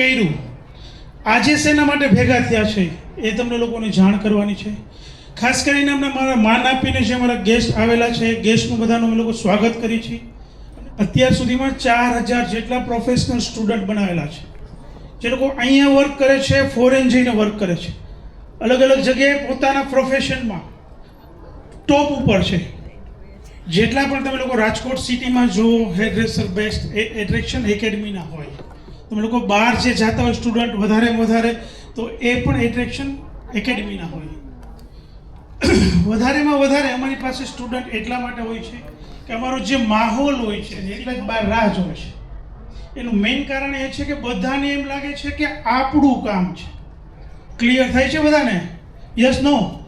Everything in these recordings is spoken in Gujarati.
કર્યું. આજે શેના માટે ભેગા થયા છે એ તમને લોકોને જાણ કરવાની છે. ખાસ કરીને અમને મારા માન આપીને જે અમારા ગેસ્ટ આવેલા છે ગેસ્ટનું બધાનું અમે લોકો સ્વાગત કરી છીએ. અત્યાર સુધીમાં ચાર હજાર જેટલા પ્રોફેશનલ સ્ટુડન્ટ બનાવેલા છે. જે લોકો અહીંયા વર્ક કરે છે ફોરેન જઈને વર્ક કરે છે. અલગ અલગ જગ્યાએ પોતાના પ્રોફેશનમાં ટોપ ઉપર છે. જેટલા પણ તમે લોકો રાજકોટ સિટીમાં જુઓ હેડ્રેસર બેસ્ટ એ એટ્રેક્શન એકેડમીના હોય. તમે લોકો બહાર જે જતા હોય સ્ટુડન્ટ વધારે વધારે, તો એ પણ એટ્રેક્શન એકેડમીના હોય. વધારેમાં વધારે અમારી પાસે સ્ટુડન્ટ એટલા માટે હોય છે કે અમારો જે માહોલ હોય છે એટલે જ બહાર રાહ જોવે છે. એનું મેઇન કારણ એ છે કે બધાને એમ લાગે છે કે આપણું કામ છે. ક્લિયર થાય છે બધાને? યસ નો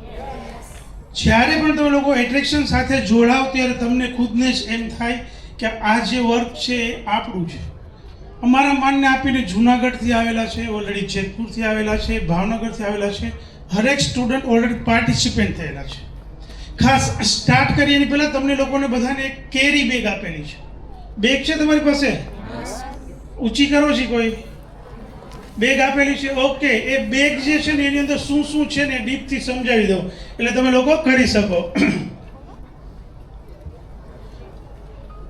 જ્યારે પણ તમે લોકો એટ્રેક્શન સાથે જોડાવ, ત્યારે તમને ખુદને જ એમ થાય કે આ જે વર્ક છે એ આપણું છે. અમારા માનને આપીને જુનાગઢથી આવેલા છે ઓલરેડી જેતપુરથી આવેલા છે, ભાવનગરથી આવેલા છે, હરેક સ્ટુડન્ટ ઓલરેડી પાર્ટિસિપેન્ટ થયેલા છે. ખાસ સ્ટાર્ટ કરીએ એની પહેલાં તમને લોકોને બધાને એક કેરી બેગ આપેલી છે. બેગ છે તમારી પાસે? ઊંચી કરો છે કોઈ. બેગ આપેલી છે ઓકે એ બેગ જે છે ને, એની અંદર શું શું છે ને ડીપથી સમજાવી દઉં. એટલે તમે લોકો કરી શકો.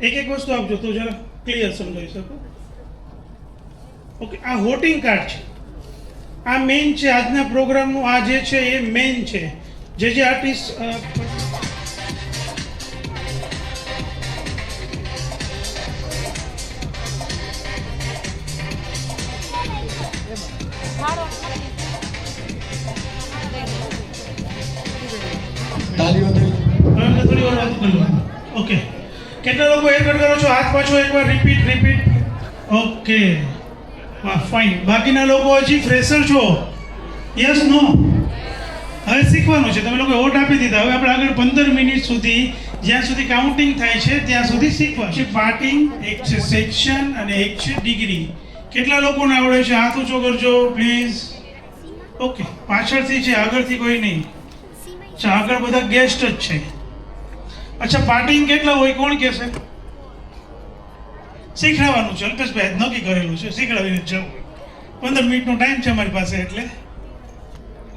એક એક વસ્તુ આપજો તો જરા ક્લિયર સમજાવી શકો. ઓકે, આ વોટિંગ કાર્ડ છે. આ મેઇન છે, આજના પ્રોગ્રામનું આ જે છે, એ મેઇન છે. જે જે આર્ટિસ્ટ ઓકે. કેટલા લોકો હેર કટ કરો છો? હાથ પાછો એકવાર રિપીટ રિપીટ ઓકે. હા ફાઇન બાકીના લોકો હજી ફ્રેશર છો? યસ નો હવે શીખવાનું છે. તમે લોકો વોટ આપી દીધા. હવે આપણે આગળ પંદર મિનિટ સુધી, જ્યાં સુધી કાઉન્ટિંગ થાય છે, ત્યાં સુધી શીખવા છે. પાર્ટિંગ એક છે સેક્શન અને એક છે ડિગ્રી કેટલા લોકોને આવડે છે? હાથ ઊંચો કરજો પ્લીઝ ઓકે પાછળથી છે, આગળથી કોઈ નહીં. આગળ બધા ગેસ્ટ જ છે. અચ્છા પાર્ટિંગ કેટલા હોય? કોણ કહેશે? શીખડાવવાનું છે. અલ્પેશભાઈ નક્કી કરેલું છે. શીખડાવીને જવું પંદર મિનિટનો ટાઈમ છે અમારી પાસે એટલે.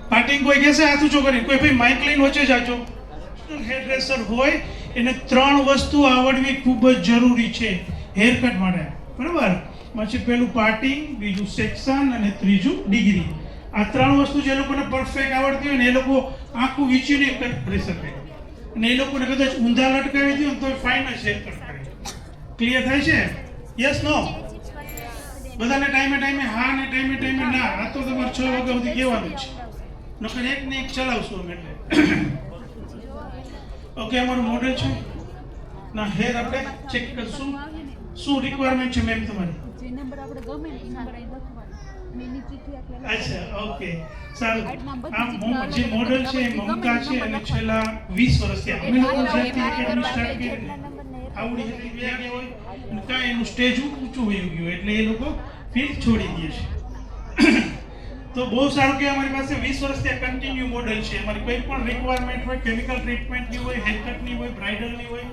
પાર્ટિંગ કોઈ કહેશે? હાથ ઊંચો કરી કોઈ ભાઈ માઇક લઈને વચ્ચે જાજો. હેરડ્રેસર હોય, એને ત્રણ વસ્તુ આવડવી ખૂબ જ જરૂરી છે. હેર કટ માટે. બરાબર? પછી પેલું પાર્ટિંગ બીજું સેક્શન અને ત્રીજું ડિગ્રી આ ત્રણ વસ્તુ જે લોકોને પરફેક્ટ આવડતી હોય ને, એ લોકો આખું વીંચીને કટ કરી શકે. અને એ લોકોને કદાચ ઊંધા લટકાવી દો તો ફાઇન જ હેર કટ કરે. ક્લિયર થાય છે? યસ નો બધાને ટાઈમે ટાઈમે હા ને ટાઈમે ટાઈમે ના. આ તો તમારે છ વાગ્યા સુધી કહેવાનું છે. નકર એક ને એક ચલાવશું અમે એટલે. ઓકે અમારું મોડેલ છે. ના હેર આપણે ચેક કરશું. શું રિક્વાયરમેન્ટ છે મેમ તમારી? અચ્છા ઓકે સારું. આ જે મોડલ છે. મમતા છે અને છેલ્લા વીસ વર્ષથી અમે લોકો જ્યારથી એકેડમી સ્ટાર્ટ કરી જેટલા નંબરને એ આવડી હતી, બે હોય કાંઈ એનું સ્ટેજ ઊંચું વયું ગયું એટલે એ લોકો ફીલ્ડ છોડી દે છે. તો બહુ સારું કે અમારી પાસે વીસ વર્ષથી કન્ટિન્યુ મોડલ છે. અમારી કોઈ પણ રિક્વાયરમેન્ટ હોય કેમિકલ ટ્રીટમેન્ટની હોય હેરકટની હોય બ્રાઇડલની હોય,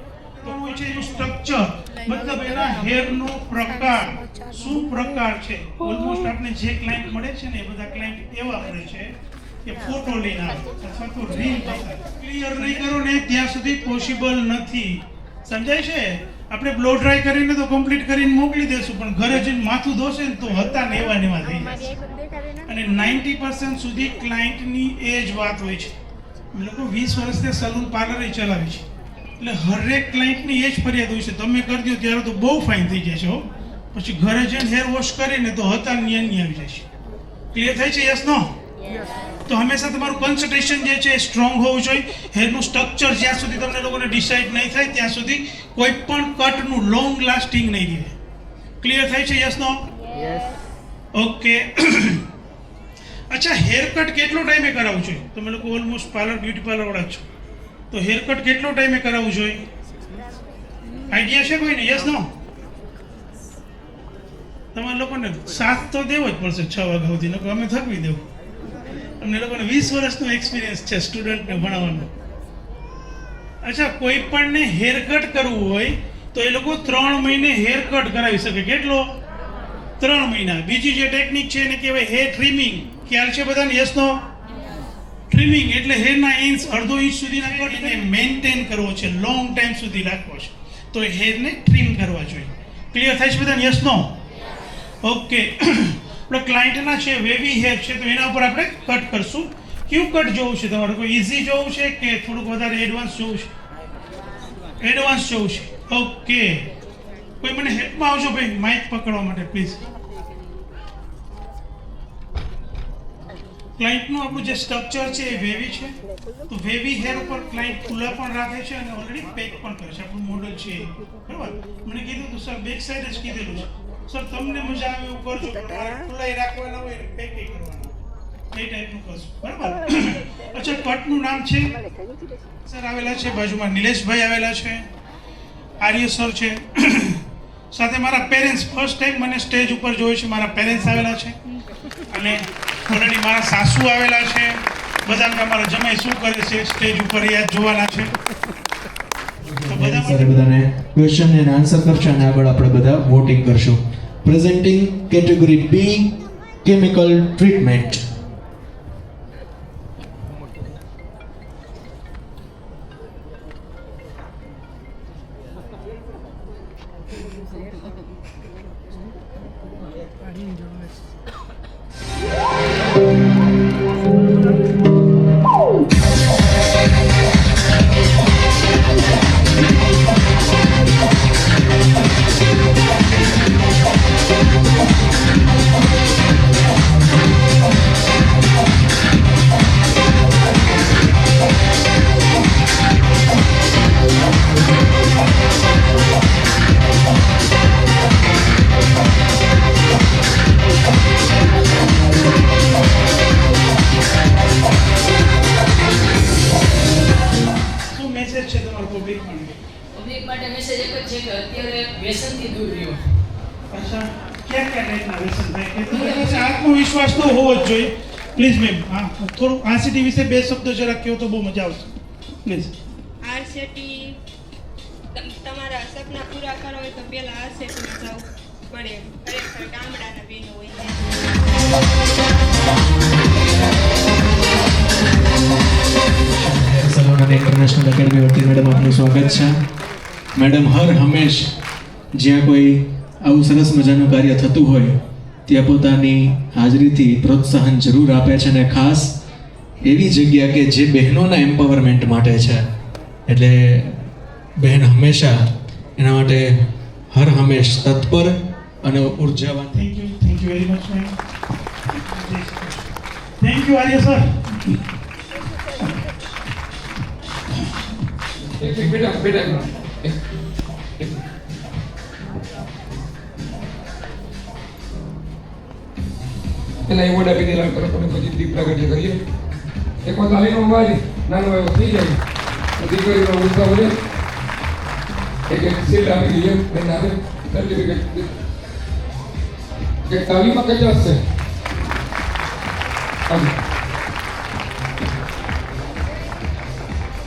તો હોય છે એનું સ્ટ્રક્ચર મતલબ એના હેરનો પ્રકાર, શું પ્રકાર છે? ઓલમોસ્ટ આપણે જે ક્લાયન્ટ મળે છે ને, એ બધા ક્લાયન્ટ એવા મળે છે કે ફોટો લઈને આવે, અથવા તો રીલ ક્લિયર નહીં કરો ને, ત્યાં સુધી પોસિબલ નથી. સમજાય છે? આપણે બ્લો ડ્રાય કરીને તો કમ્પ્લીટ કરીને મોકલી દેશું, પણ ઘરે જઈને માથું ધોશે ને તો હતા ને એવા નેવા થઈ જશે. અને નાઇન્ટી પર્સન્ટ સુધી ક્લાયન્ટની એ જ વાત હોય છે. અમે લોકો વીસ વર્ષથી સલૂન પાર્લર ચલાવી છે એટલે હરેક ક્લાયન્ટની એ જ ફરિયાદ હોય છે. તમે કરી દો ત્યારે તો બહુ ફાઇન થઈ જશે, હો. પછી ઘરે જઈને હેર વોશ કરીને તો હતા ને આવી જાય જશે ક્લિયર થાય છે? યસ નો તો હંમેશા તમારું કન્સન્ટ્રેશન જે છે એ સ્ટ્રોંગ હોવું જોઈએ. હેરનું સ્ટ્રક્ચર જ્યાં સુધી તમને લોકોને ડિસાઇડ નહીં થાય ત્યાં સુધી કોઈ પણ કટનું લોંગ લાસ્ટિંગ નહીં રહે. ક્લિયર થાય છે યસ નો ઓકે અચ્છા હેર કટ કેટલો ટાઈમે કરાવવું જોઈએ? તમે લોકો ઓલમોસ્ટ પાર્લર બ્યુટી પાર્લર વાળા છો. તો હેર કટ કેટલો ટાઈમે કરાવવું જોઈએ? આઈડિયા છે કોઈને? યસ નો તમારે લોકોને સાથ તો દેવો જ પડશે છ વાગ્યા સુધી નકર અમે થકવી દેવું. અમને લોકોને વીસ વર્ષનો એક્સપિરિયન્સ છે સ્ટુડન્ટને ભણાવવાનો. અચ્છા કોઈ પણને હેર કટ કરવું હોય તો એ લોકો ત્રણ મહિને હેર કટ કરાવી શકે. કેટલો? ત્રણ મહિના. બીજી જે ટેકનિક છે એને કહેવાય હેર ટ્રીમિંગ ખ્યાલ છે બધાને? યસ નો ટ્રીમિંગ એટલે હેરના ઇંચ અડધો ઇંચ સુધીના કટ એને મેન્ટેન કરવો છે. લોંગ ટાઈમ સુધી રાખવો છે. તો હેરને ટ્રીમ કરવા જોઈએ. ક્લિયર થાય છે બધાને? યસ નો ઓકે આપણે ક્લાયન્ટના છે વેવી હેર છે, તો એના ઉપર આપણે કટ કરશું. ક્યુ કટ જોવું છે તમારે? કોઈ ઇઝી જોવું છે કે થોડુંક વધારે એડવાન્સ જોવું છે? એડવાન્સ જોવું છે. ઓકે કોઈ મને હેલ્પમાં આવજો ભાઈ માઇક પકડવા માટે પ્લીઝ ક્લાયન્ટનું આપણું જે સ્ટ્રક્ચર છે એ વેવી છે. તો વેવી હેર ઉપર ક્લાયન્ટ ખુલ્લા પણ રાખે છે અને ઓલરેડી પેક પણ કરે છે. આપણું મોડલ છે. બરાબર? મને કીધું તો સર બેક સાઈડ જ કીધેલું છે. સર તમને મજા આવે એવું કરજો ખુલ્લાઈ રાખવાના હોય પેકિંગ કરવાના. એ ટાઈપનું કરશું. બરાબર? અચ્છા કટનું નામ છે? સર આવેલા છે બાજુમાં નિલેશભાઈ આવેલા છે. આર્ય સર છે. સાથે મારા પેરેન્ટ્સ ફર્સ્ટ ટાઈમ મને સ્ટેજ ઉપર જોયું છે મારા પેરેન્ટ્સ આવેલા છે. અને ઓલરેડી મારા સાસુ આવેલા છે. બધા મારા જમાઈ શું કરે છે સ્ટેજ ઉપર યાદ જોવાના છે. તો બધા બધાને ક્વેશ્ચન એન્ડ આન્સર કરશે અને આગળ આપણે બધા વોટિંગ કરશું. Presenting category B chemical treatment આત્મવિશ્વાસ તો હોવો જ જોઈએ. પ્લીઝ મેમ હા થોડું આરસીટી વિશે બે શબ્દો જરા કહો તો બહુ મજા આવશે. પ્લીઝ આરસીટી તમારા સપના પૂરા કરવા હોય તો પહેલા આરસેટીમાં જવું પડે ખરેખર ગામડાના બેનો હોય છે. ઇન્ટરનેશનલ એકેડમી વતી મેડમ આપનું સ્વાગત છે. મેડમ હર હંમેશ જ્યાં કોઈ આવું સરસ મજાનું કાર્ય થતું હોય ત્યાં પોતાની હાજરીથી પ્રોત્સાહન જરૂર આપે છે અને ખાસ એવી જગ્યા કે જે બહેનોના એમ્પાવરમેન્ટ માટે છે. એટલે બહેન હંમેશા એના માટે હર હંમેશ તત્પર અને ઉર્જાવાન. Thank you thank you very much thank you Arya sir બેટા બેટા પેલા એવોર્ડ આપી દેલા પણ પછી દીપ પ્રાગટ્ય કરીએ. એક વાર તાલીનો અવાજ નાનો એવો થઈ જાય દીકરીનો ઉત્સાહ વધે. એક એક સીટ આપી દઈએ બેન આવે સર્ટિફિકેટ એક તાલીમાં કઈ જશે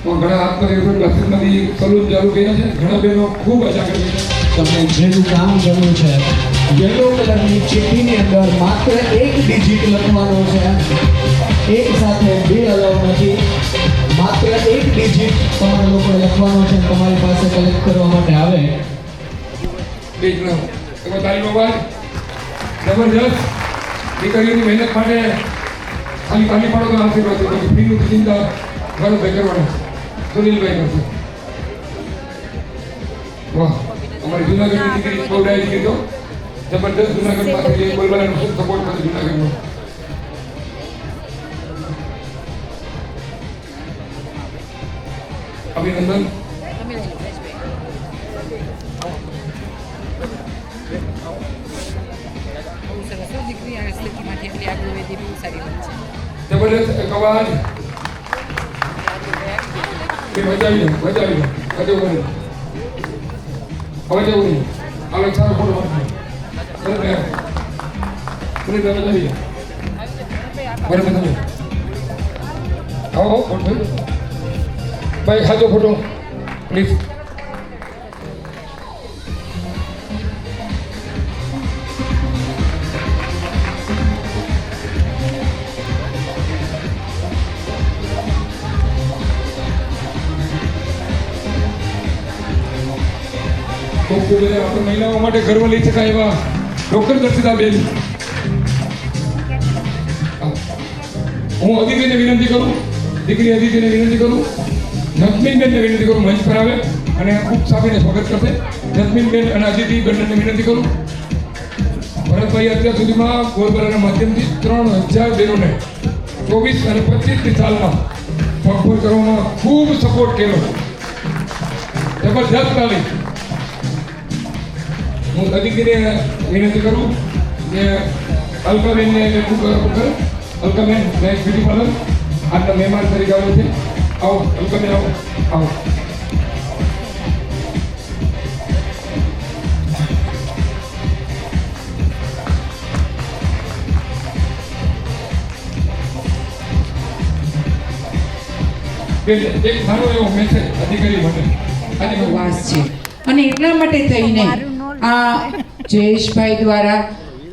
તો ઘણા આત્મનિર્ભર લક્ષણમાંથી સલૂન ચાલુ કર્યા છે, ઘણા બહેનો ખૂબ કરી છે. તમને જેનું કામ કરવું છે યલો કલરની ચીઠીની અંદર માત્ર એક ડિજિટ લખવાનો છે. એક સાથે બે અલાઉ નથી. માત્ર એક ડિજિટ તમારે લોકોએ લખવાનો છે તમારી પાસે કલેક્ટ કરવા માટે આવે. જબરજસ્ત. દીકરીઓની મહેનત માટે ખાલી ખાલી પણ તો આશીર્વાદ છે. બાકી ફીનું ચિંતા ભરતભાઈ કરવાના સુનિલભાઈ કરશે. વાહ. અમારી જુનાગઢની દીકરી બહુ ડાયરી તો જબરદસ્ત જુનાગઢમાંથી બોલવાના સપોર્ટ કરે જુનાગઢમાં અભિનંદન. જબરદસ્ત એક અવાજ એ બચાવી દો બચાવી દો બચાવ કરી હવે જવું નહીં. એક સારો photo Boleh berapa tadi? Boleh berapa tadi? Oh, boleh. Baik, satu foto. Please. ખૂબ ખૂબ બધા આપણે મહિલાઓ માટે ગર્વ લઈ શકાય એવા ડૉક્ટર દર્શિતા બેન હું અદિતિને વિનંતી કરું દીકરી અદિતિને વિનંતી કરું નસમીનબેનને વિનંતી કરું મંચ પર આવે અને ખૂબ સાબીને સ્વાગત કરશે નસમીનબેન અને અદિતિ બંનેને વિનંતી કરું ભરતભાઈ અત્યાર સુધીમાં ગોરબરાના માધ્યમથી ત્રણ હજાર બહેનોને ચોવીસ અને પચીસની સાલમાં પગભર કરવામાં ખૂબ સપોર્ટ કર્યો જબરજસ્ત તાલી હું અધિકારીને વિનંતી કરું કે અલ્કાબેનને ખૂબ કરે. અલ્કાબેન મેં બ્યુટી પાર્લર આજના મહેમાન તરીકે આવ્યો છે. આવો અલ્કાબેન આવો. આવો. એક સારો એવો મેસેજ અધિકારી માટે અધિકારી વાસ છે અને એટલા માટે થઈને આ જયેશભાઈ દ્વારા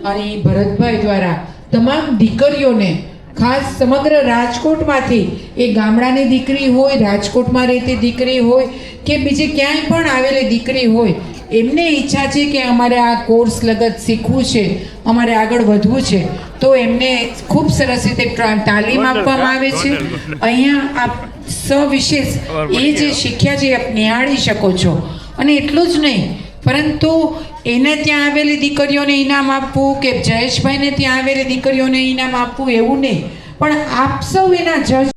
અને ભરતભાઈ દ્વારા તમામ દીકરીઓને ખાસ સમગ્ર રાજકોટમાંથી એ ગામડાની દીકરી હોય રાજકોટમાં રહેતી દીકરી હોય કે બીજે ક્યાંય પણ આવેલી દીકરી હોય એમને ઈચ્છા છે કે અમારે આ કોર્સ લગત શીખવું છે અમારે આગળ વધવું છે તો એમને ખૂબ સરસ રીતે તાલીમ આપવામાં આવે છે. અહીંયા આપ સવિશેષ એ જે શીખ્યા છે એ આપ નિહાળી શકો છો. અને એટલું જ નહીં પરંતુ એને ત્યાં આવેલી દીકરીઓને ઇનામ આપવું કે જયેશભાઈને ત્યાં આવેલી દીકરીઓને ઇનામ આપવું એવું નહીં. પણ આપ સૌ એના જજ